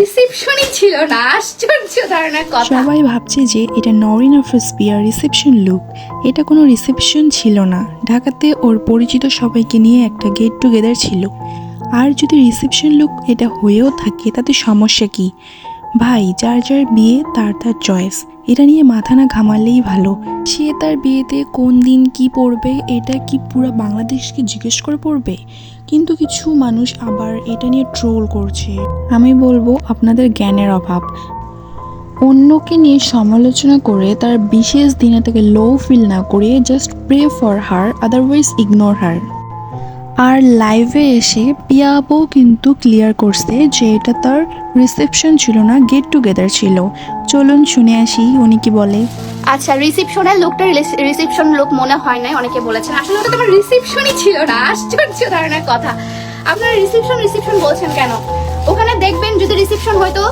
রিসেপশনই ছিল না। আশ্চর্য কথা। সবাই ভাবছে যে এটা নরিন অফিস বিয়ার রিসেপশন লুক এটা কোনো রিসেপশন ছিল না। ঢাকাতে ওর পরিচিত সবাইকে নিয়ে একটা গেট টুগেদার ছিল। আর যদি রিসেপশন লুক এটা হয়েও থাকে, তাতে সমস্যা কি? ভাই, যার যার বিয়ে, তার তার চয়েস এটা নিয়ে মাথা না ঘামালেই ভালো। সে তার বিয়েতে কোন দিন কি পড়বে, এটা কি পুরো বাংলাদেশকে জিজ্ঞেস করে পড়বে? কিন্তু কিছু মানুষ আবার এটা নিয়ে ট্রোল করছে। আমি বলব আপনাদের জ্ঞানের অভাব। অন্যকে নিয়ে সমালোচনা করে তার বিশেষ দিনে তাকে লো ফিল না করে just pray for her otherwise ignore her আর লাইভে এসে পিয়া আপু কিন্তু ক্লিয়ার করছে যে এটা তার রিসেপশন ছিল না গেট টুগেদার ছিল। চলুন শুনে আসি, উনি কি বলে। আচ্ছা রিসেপশনের লোকটা রিসেপশন লোক মনে হয় নাই, অনেকে বলেছেন। আসলে ওটা তোমার রিসেপশনই ছিল না, আশ্চর্য ধরনের কথা। আপনারা রিসেপশন রিসেপশন বলছেন কেন? ওখানে দেখবেন যদি রিসেপশন হয়তো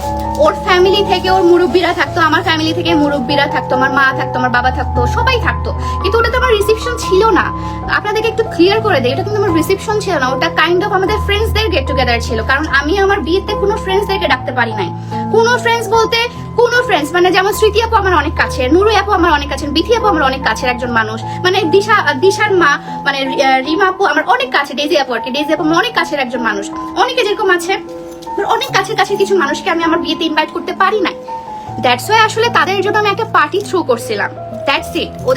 ওর ফ্যামিলি থেকে ওর মুরব্বীরা থাকতো, আমার ফ্যামিলি থেকে মুরব্বীরা থাকতো, আমার মা থাকতো, আমার বাবা থাকতো, সবাই থাকতো। ছিল না। আপনাদেরকে একটু ক্লিয়ার করে দেয় এটা কিন্তু আমার রিসেপশন ছিল না, ওটা কাইন্ড অফ আমাদের ফ্রেন্ডসদের গেট টুগেদার ছিল, কারণ আমি আমার বিয়েতে কোনো ফ্রেন্ডসদেরকে ডাকতে পারি নাই। কোনো ফ্রেন্ডস বলতে কোনো ফ্রেন্ডস মানে যেমন স্মৃতি আপু আমার অনেক কাছের, নুরু আপু আমার অনেক কাছের, বিথি আপু আমার অনেক কাছের একজন মানুষ মানে দিশা, দিশার মা মানে রিমা আপু আমার অনেক কাছে ডেজি আপু আর কি ডেজি আপু আমার অনেক কাছের একজন মানুষ। অনেকে যেরকম আছে অনেক কাছের কাছে কিছু মানুষকে আমি আমার বিয়েতে ইনভাইট করতে পারি নাই। দ্যাটস ওয়াই আসলে তাদের জন্য আমি একটা পার্টি থ্রু করছিলাম। দ্যাটস ইট ওদের